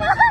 ล่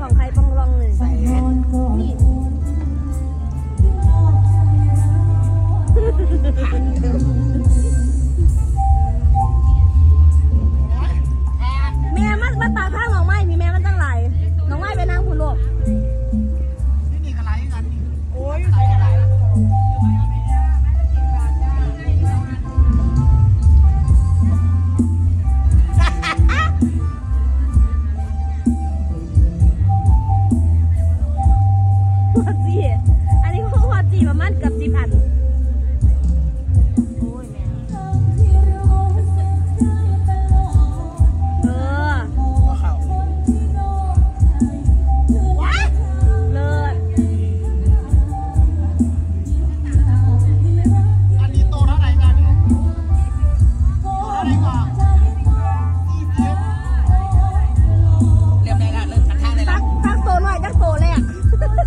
ของใครป้องรองหนึ่ง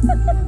Ha ha!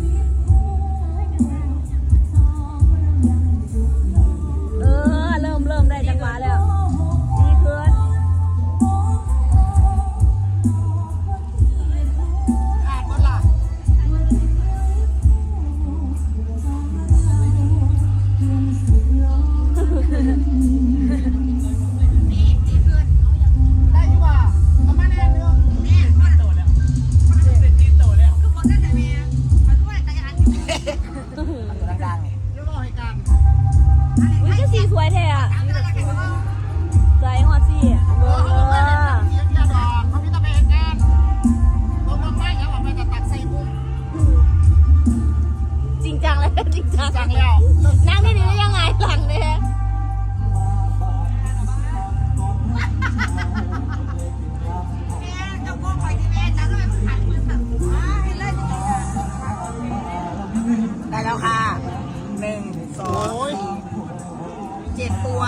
จริงจังเลยจริงจังจังแล้วนั่งที่นี่ได้ยังไงหลังเนี่ยได้แล้วค่ะหนึ่งสองเจ็ดตัว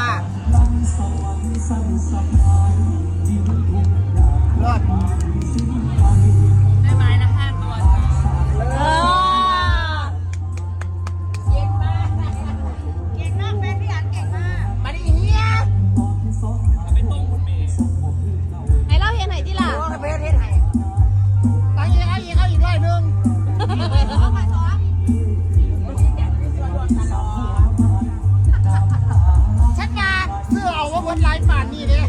ฉันมาเสื้อเอาว่าบนไร้ป่านนี่เด้